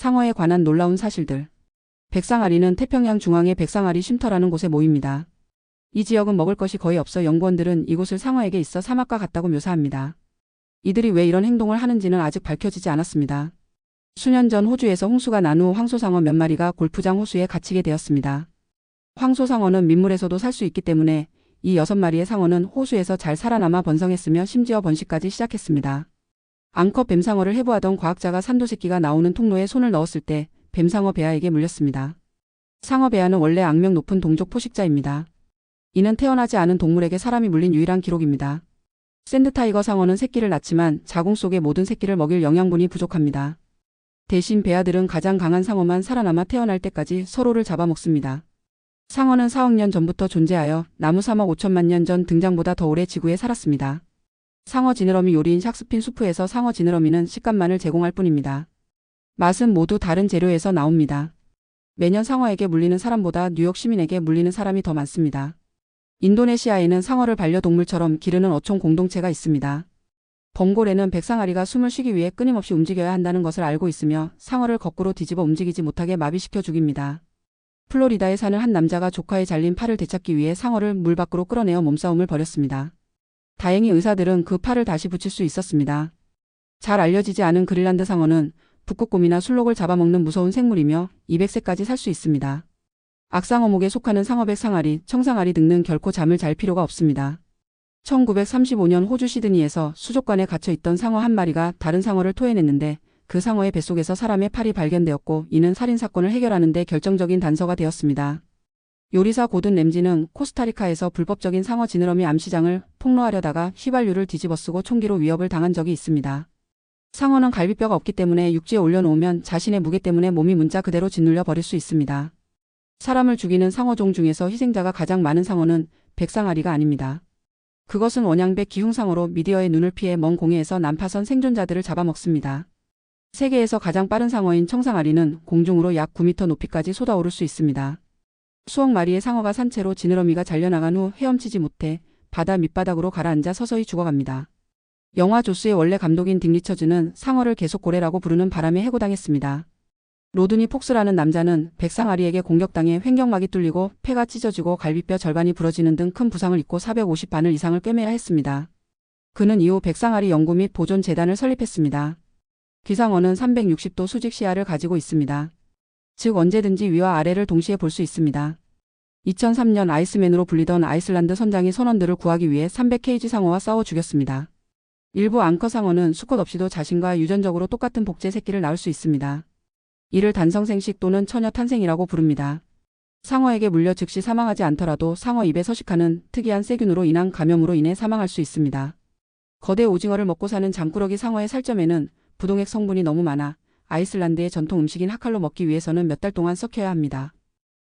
상어에 관한 놀라운 사실들. 백상아리는 태평양 중앙의 백상아리 쉼터라는 곳에 모입니다. 이 지역은 먹을 것이 거의 없어 연구원들은 이곳을 상어에게 있어 사막과 같다고 묘사합니다. 이들이 왜 이런 행동을 하는지는 아직 밝혀지지 않았습니다. 수년 전 호주에서 홍수가 난 후 황소상어 몇 마리가 골프장 호수에 갇히게 되었습니다. 황소상어는 민물에서도 살 수 있기 때문에 이 여섯 마리의 상어는 호수에서 잘 살아남아 번성했으며 심지어 번식까지 시작했습니다. 앙컷 뱀상어를 해부하던 과학자가 산도새끼가 나오는 통로에 손을 넣었을 때 뱀상어 베아에게 물렸습니다. 상어 베아는 원래 악명 높은 동족 포식자입니다. 이는 태어나지 않은 동물에게 사람이 물린 유일한 기록입니다. 샌드타이거 상어는 새끼를 낳지만 자궁 속의 모든 새끼를 먹일 영양분이 부족합니다. 대신 베아들은 가장 강한 상어만 살아남아 태어날 때까지 서로를 잡아먹습니다. 상어는 4억 년 전부터 존재하여 나무 3억 5천만 년 전 등장보다 더 오래 지구에 살았습니다. 상어 지느러미 요리인 샥스핀 수프에서 상어 지느러미는 식감만을 제공할 뿐입니다. 맛은 모두 다른 재료에서 나옵니다. 매년 상어에게 물리는 사람보다 뉴욕 시민에게 물리는 사람이 더 많습니다. 인도네시아에는 상어를 반려동물처럼 기르는 어촌 공동체가 있습니다. 범골에는 백상아리가 숨을 쉬기 위해 끊임없이 움직여야 한다는 것을 알고 있으며 상어를 거꾸로 뒤집어 움직이지 못하게 마비시켜 죽입니다. 플로리다에 사는 한 남자가 조카의 잘린 팔을 되찾기 위해 상어를 물 밖으로 끌어내어 몸싸움을 벌였습니다. 다행히 의사들은 그 팔을 다시 붙일 수 있었습니다. 잘 알려지지 않은 그릴란드 상어는 북극곰이나 술록을 잡아먹는 무서운 생물이며 200세까지 살 수 있습니다. 악상어목에 속하는 상어백 상아리, 청상아리 등은 결코 잠을 잘 필요가 없습니다. 1935년 호주 시드니에서 수족관에 갇혀 있던 상어 한 마리가 다른 상어를 토해냈는데 그 상어의 뱃속에서 사람의 팔이 발견되었고 이는 살인사건을 해결하는 데 결정적인 단서가 되었습니다. 요리사 고든 램지는 코스타리카에서 불법적인 상어 지느러미 암시장을 폭로하려다가 휘발유를 뒤집어쓰고 총기로 위협을 당한 적이 있습니다. 상어는 갈비뼈가 없기 때문에 육지에 올려놓으면 자신의 무게 때문에 몸이 문자 그대로 짓눌려 버릴 수 있습니다. 사람을 죽이는 상어종 중에서 희생자가 가장 많은 상어는 백상아리가 아닙니다. 그것은 원양백 기흉상어로 미디어의 눈을 피해 먼 공해에서 난파선 생존자들을 잡아먹습니다. 세계에서 가장 빠른 상어인 청상아리는 공중으로 약 9m 높이까지 솟아오를 수 있습니다. 수억 마리의 상어가 산채로 지느러미가 잘려나간 후 헤엄치지 못해 바다 밑바닥으로 가라앉아 서서히 죽어갑니다. 영화 조스의 원래 감독인 딕 리처즈는 상어를 계속 고래라고 부르는 바람에 해고당했습니다. 로드니 폭스라는 남자는 백상아리에게 공격당해 횡격막이 뚫리고 폐가 찢어지고 갈비뼈 절반이 부러지는 등 큰 부상을 입고 450바늘 이상을 꿰매야 했습니다. 그는 이후 백상아리 연구 및 보존 재단을 설립했습니다. 기상어는 360도 수직 시야를 가지고 있습니다. 즉 언제든지 위와 아래를 동시에 볼 수 있습니다. 2003년 아이스맨으로 불리던 아이슬란드 선장이 선원들을 구하기 위해 300케이지 상어와 싸워 죽였습니다. 일부 앙커 상어는 수컷 없이도 자신과 유전적으로 똑같은 복제 새끼를 낳을 수 있습니다. 이를 단성생식 또는 처녀 탄생이라고 부릅니다. 상어에게 물려 즉시 사망하지 않더라도 상어 입에 서식하는 특이한 세균으로 인한 감염으로 인해 사망할 수 있습니다. 거대 오징어를 먹고 사는 장꾸러기 상어의 살점에는 부동액 성분이 너무 많아 아이슬란드의 전통 음식인 하칼로 먹기 위해서는 몇 달 동안 썩혀야 합니다.